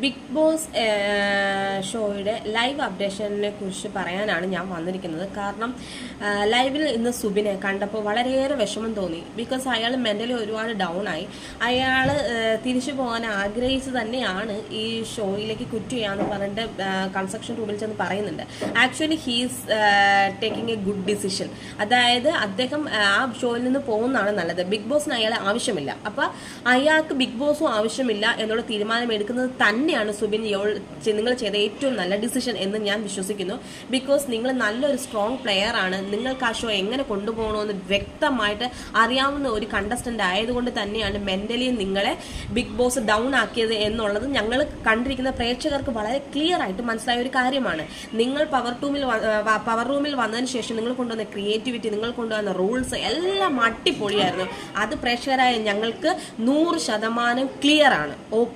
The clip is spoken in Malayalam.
ബിഗ് ബോസ് ഷോയുടെ ലൈവ് അപ്ഡേഷനെ കുറിച്ച് പറയാനാണ് ഞാൻ വന്നിരിക്കുന്നത്. കാരണം ലൈവിൽ ഇന്ന് സുബിനെ കണ്ടപ്പോൾ വളരെയേറെ വിഷമം തോന്നി. ബിക്കോസ് അയാൾ മെന്റലി ഒരുപാട് ഡൗൺ ആയി. അയാൾ തിരിച്ചു പോകാൻ ആഗ്രഹിച്ച് തന്നെയാണ് ഈ ഷോയിലേക്ക് കുറ്റ് ചെയ്യാന്ന് പറഞ്ഞിട്ട് കൺസ്ട്രക്ഷൻ റൂമിൽ ചെന്ന് പറയുന്നുണ്ട്. Actually he's taking a good decision അതായത് അദ്ദേഹം ആ, ഷോയിൽ നിന്ന് പോകുന്നതാണ് നല്ലത്. ബിഗ് ബോസിന് അയാളെ ആവശ്യമില്ല. അപ്പോൾ അയാൾക്ക് ബിഗ് ബോസും ആവശ്യമില്ല എന്നുള്ള തീരുമാനം എടുക്കുന്നത് തന്നെയാണ് സുബിൻ യോൾ- നിങ്ങൾ ചെയ്ത ഏറ്റവും നല്ല ഡിസിഷൻ എന്ന് ഞാൻ വിശ്വസിക്കുന്നു. ബിക്കോസ് നിങ്ങൾ നല്ലൊരു സ്ട്രോങ് പ്ലെയർ ആണ്. നിങ്ങൾക്ക് ആ ഷോ എങ്ങനെ കൊണ്ടുപോകണമെന്ന് വ്യക്തമായിട്ട് അറിയാവുന്ന ഒരു കണ്ടസ്റ്റന്റ് ആയതുകൊണ്ട് തന്നെയാണ് മെന്റലി നിങ്ങളെ ബിഗ് ബോസ് ഡൗൺ ആക്കിയത് എന്നുള്ളത് ഞങ്ങൾ കണ്ടിരിക്കുന്ന പ്രേക്ഷകർക്ക് വളരെ ക്ലിയർ ആയിട്ട് മനസ്സിലായ ഒരു കാര്യമാണ്. നിങ്ങൾ പവർ ടൂമിൽ പവർ റൂമിൽ വന്നതിന് ശേഷം നിങ്ങൾ കൊണ്ടുവന്ന ക്രിയേറ്റിവിറ്റി നിങ്ങൾ കൊണ്ടുവന്ന റൂൾസ് എല്ലാം അടിപൊളിയായിരുന്നു. അത് പ്രേക്ഷകരായ ഞങ്ങൾക്ക് നൂറ് ശതമാനം ക്ലിയർ ആണ്. ഓക്കെ